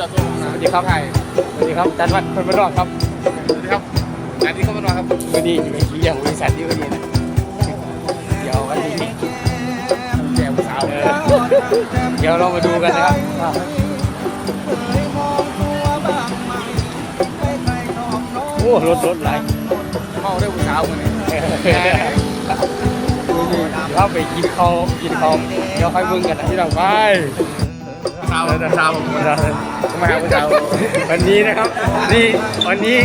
ดี๋ยวตัวผมนะสวัสดีครับใช่สวัสดีครับจันวัดคนบ้านนอกครับสวัสดีครับงานนี้เข้ามาหน่อยครับวันนี้อยู่ในเลี้ยงบริษัทที่วันนี้นะเดี๋ยววันนี้แจกสาวเออเดี๋ยวเรามาดูกันนะครับว่าโอ้รถรถไหลายเข้าได้ผู้สาวคนนี้เราไปกินข้าวกินข้าวเดี๋ยวค่อยมึงกันนะที่เราไป สาวสาวมาหาผู้าวันนี้นะครับ นี่วันนี้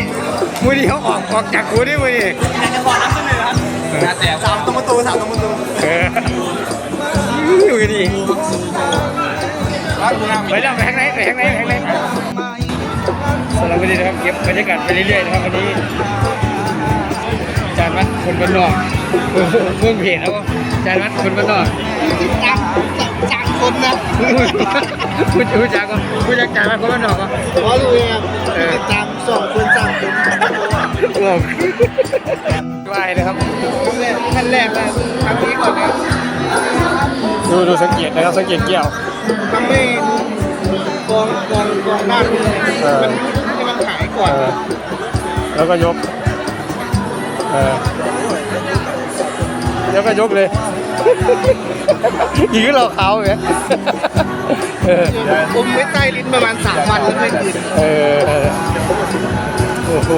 มือนี้เขาออกออกจากกูได้มือนี้งานแจกสาวตรงประตูสาวตรงประตูอยู่ดีร้านคุณน้ำไปแล้วไปข้างในไปข้างในไปข้างในสำหรับวันนี้นะครับเก็บบรรยากาศไปเรื่อยๆนะครับวันนี้จารย์วัดคนบ้านนอกเมืองเพจแล้วก็จารย์วัดคนบ้านนอก จางจางคนนะผู้ผู้จักก็ผู้จักอาจารย์วัดคนบ้านนอกก็เพราะรู้เองจางสองคนสามคนงงไหวนะครับขั้นแรกเลยครั้งนี้ก่อนนะดูดูสังเกตนะครับสังเกตเกี่ยวทำให้กองกองกองหน้าคุณมันให้มันหายก่อนเออแล้วก็ยกเออแล้วก็ยกเลย ยิงให้เราเขาอย่างเงี้ยเอออมไว้ใต้ลิ้นประมาณสามวันแล้วไม่คืนเออเออโอ้โห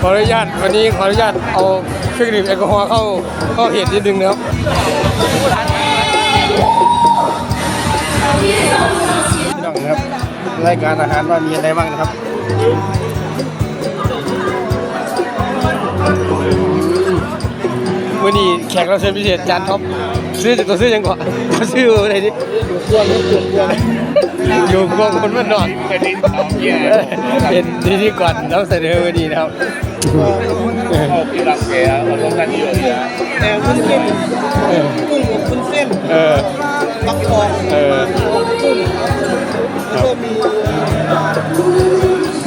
ขออนุญาตวันนี้ขออนุญาตเอาเครื่องดื่มแอลกอฮอล์เข้าเข้าเหตุนิดนึงนะครับพี่น้องนะครับรายการอาหารว่ามีอะไรบ้างนะครับ วันนี้แขกเรับเชิญพิเศษจานท็อปซื้อจากตัวซื้อยังก่อนซื้ออะไรดิอนเพื่อยู่กองคนมันนอนเป็นดินสองเยี่ยเป็นพิธีกรแล้วเสนอวันนี้นะครับเอาพี่รักแกเราต้องการที่อยู่เนี่ยแต่วุ้นเส้นกุ้งกับวุ้นเส้นเออฟักทองกุ้งแล้วก็มี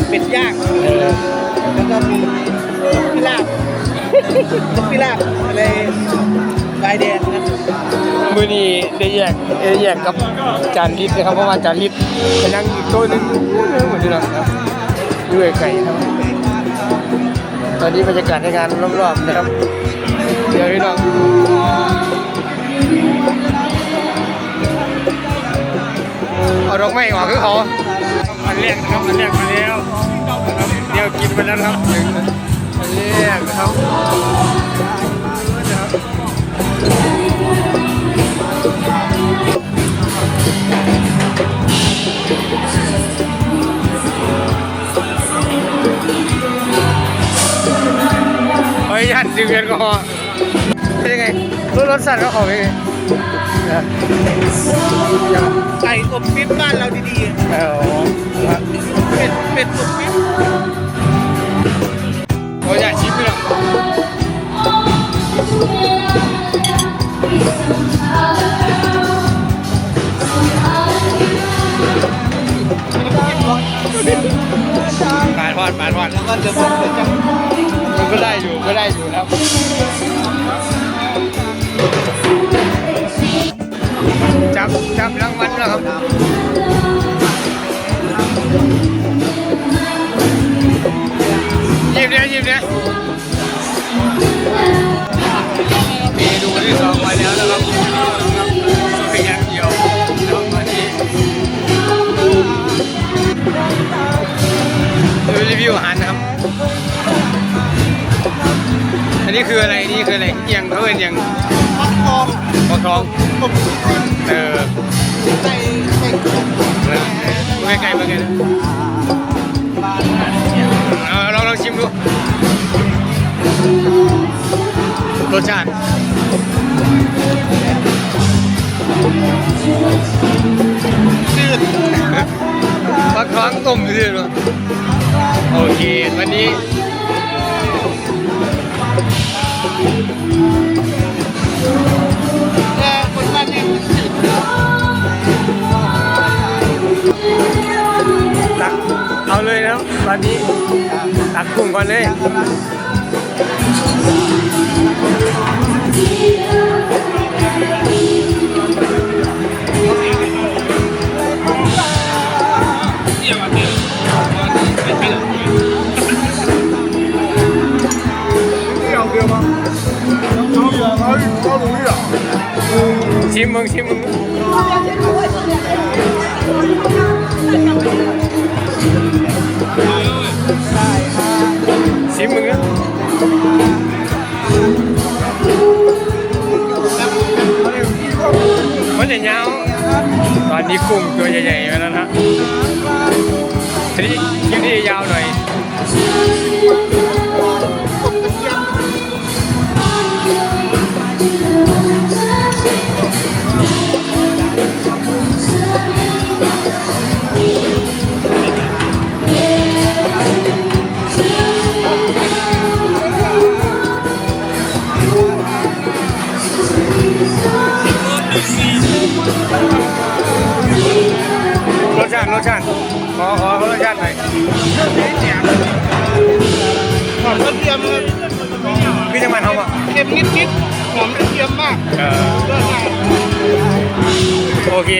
เป็ดย่าง พิลาบอะไรลายแดงนะมือนี้ได้แยกได้แยกกับจานลิศนะครับเพราะว่าจานลิศไปนั่งอีกโต๊ะนึงเหมือนที่เราครับด้วยไก่ครับตอนนี้บรรยากาศในงานรอบๆนะครับเดี๋ยวพี่น้องเอาดอกไม้ออกคือเขาอันแรกนะครับอันแรกมาแล้วเดี๋ยวกินไปแล้วครับ แรกนะครับเฮ้ยยันดื่มแอลกอฮอล์เป็นยังไงรสรสชาติเขาเขาเป็นไงนะไก่อบปิ๊บบ้านเราดีเออครับๆเป็ดเป็ดอบปิ๊บ ปาดพอดปดพอดแล้วก็เดี๋ยวผมจะมันก็ได้อยู่ก็ได้อยู่ครับจับจับรางวัลแล้วครับหยิบเนี่ยหยิบเนี่ย นนี้คืออะไรนี่คืออะไรเอียงเขาเป็นเอียงฟักทองปลาทองอบปิ๊บเออไก่ไก่อบไม่ไกลเหมือนกันเอาลองลองชิมดูรสชาติจืดฟักทองต้มซื่อๆโอเควันนี้ เลยนนนี้ตักกลุ่มก่อนเลยชิมมึงชิมมึง เนจะยาวตอนนี้กุ้งตัวใหญ่ๆมาแล้วนะทีนี้ยืดยาวหน่อย ขอขอรสชาตหน่อยหอมกระเทียมเลยพี่จะมาทำอะเค็มนิดๆหอมกระเทียมมากเออโอเค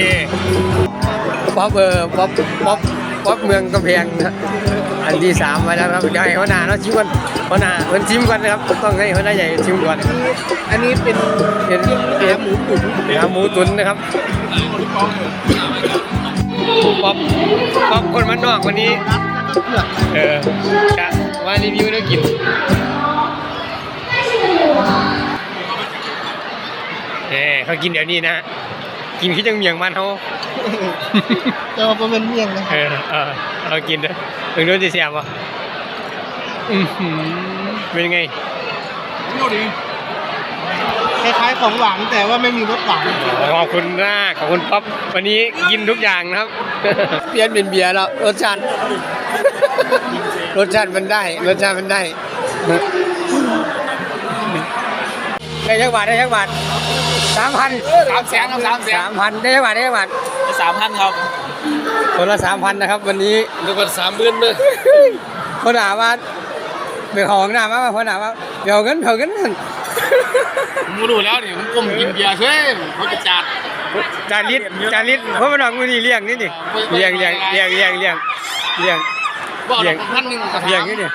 ป๊อปเออป๊อปป๊อปป๊อปเมืองกำแพงนะอันที่สามมาแล้วครับเดี๋ยวให้หัวหน้าเราชิมก่อนหัวหน้ามันชิมก่อนนะครับต้องให้หัวหน้าใหญ่ชิมก่อนอันนี้เป็นเป็นเนื้อหมูตุ๋นเนื้อหมูตุ๋นนะครับป๊อป ป๊อปคนมันนอกวันนี้เผือกเออจะมารีวิวแล้วกินเออเขากินเดี๋ยวนี้นะ กินขี้จังเมียงมันเขาเจอประเป็นเมี่ยงนะคเอรับอเออเอากินเด้อถึงโดนจะเสียบอะอือหือเป็นไง คล้ายๆของหวานแต่ว่าไม่มีรสหวานขอบคุณมากขอบคุณป๊อปวันนี้กินทุกอย่างนะครับ เปลี่ยนเป็นเบียร์แล้วรสชาติรสชาติมันได้รสชาติมันได้ได้ยักบาทได้ยักบาทสามพันสามแสนครับสามแสนสามพันได้ยักบาทได้ยักบาทสามพันครับคนละสามพันนะครับ วันนี้ทุกคนสามหมื่นเลยคนหาว่าไปของหน้ามาคนหาว่าเดี๋ยวกันเดี๋ยวกันผ มูรู้แล้วนี่ผมก้มกินเบียร์เช่เขาจะจัดจานลิตจานลิตรเพราะมันออกมือนี่เลี้ยงนี่นี่เลี้ยงเลี้ยงเลี้ยงเลี้ยงเลี้ยงเลี้ยงเลี้ยงท่านหนึ่งเลี้ยงนี่นี่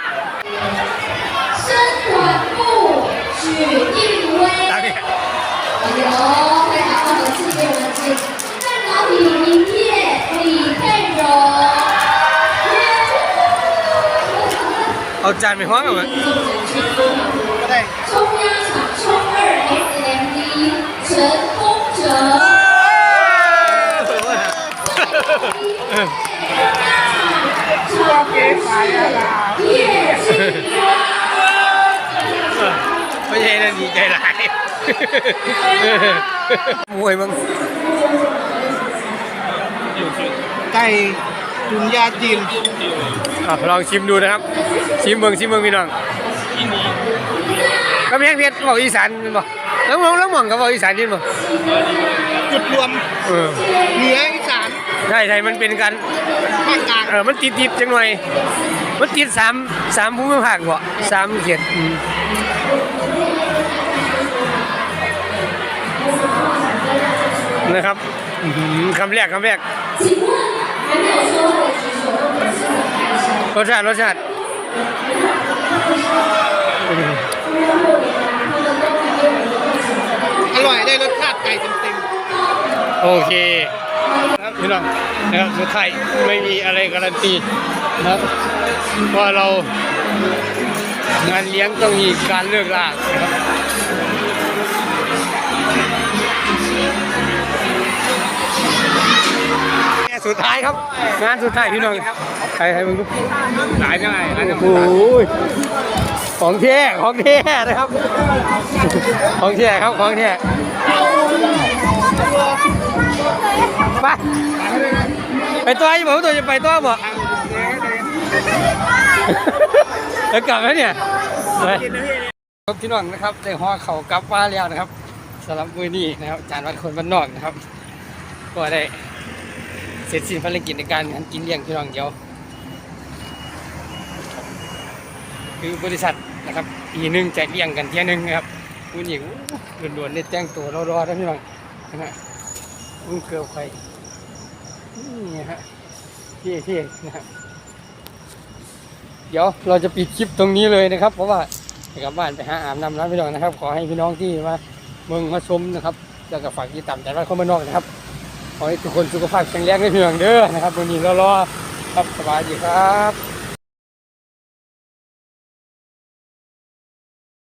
เอาจานไปห้องกันไหม ช่วงเกมไปอะไรไม่ใช่นั่นดีใจหลายมวยมั้งไก่จุนยาจีนอะลองชิมดูนะครับ ชิมเมืองชิมเมืองพี่น้องก็แม่งเพชรบอกอีสานบอกแล้วมองแล้วมองกับบอกอีสานนี่บอกจุดรวมเนื้อ ใช่ใช่มันเป็นการเออมันติดติดจังหน่อย มันติดสามสามภูมิภาคบ่สามเขีตนะครับคำแรกคำแรกรสชาติรสชาติอร่อยได้รสชาติไก่เต็มๆโอเค พี่น้องนะครับสุดท้ายไม่มีอะไรการันตีนะครับเพราะเรางานเลี้ยงต้องมีการเลิกลานะครับสุดท้ายครับงานสุดท้ายพี่น้องใครใครมึงดูหลายง่ายอันนี้โอ้ยของแท้ของแท้นะครับ ของแท้ครับของแท้ ไปไปตัวยี่ผมตัวจะไปตัวบ่แล้วกลับแล้วเนี่ยไปครับพี่น้องนะครับได้ห่อเขากลับมาแล้วนะครับสำหรับมือนี้นะครับจานวัดคนบ้านนอกนะครับ ก็ได้เสร็จสิ้นภารกิจในการกินเลี้ยงพี่น้องเดียว คือบริษัทนะครับปีหนึ่งแจกเลี้ยงกันเที่ยนึงนะครับคุณหญิงด่วนๆเนี่ยแจ้งตัวรอๆนะพี่น้องนะฮะ มึงเกลือไฟนี่ฮะที่ที่นะครับเดี๋ยวเราจะปิดคลิปตรงนี้เลยนะครับ เพราะว่าจะกลับบ้านไปหาอาบน้ำร้านพี่น้องนะครับ ขอให้พี่น้องที่มาเมืองมาชมนะครับแล้วก็ฝากติดตามแต่ว่าคนบ้านนอกนะครับขอให้ทุกคนสุขภาพแข็งแรงด้วยพี่น้องเด้อนะครับวันนี้รอๆครับสวัสดีครับ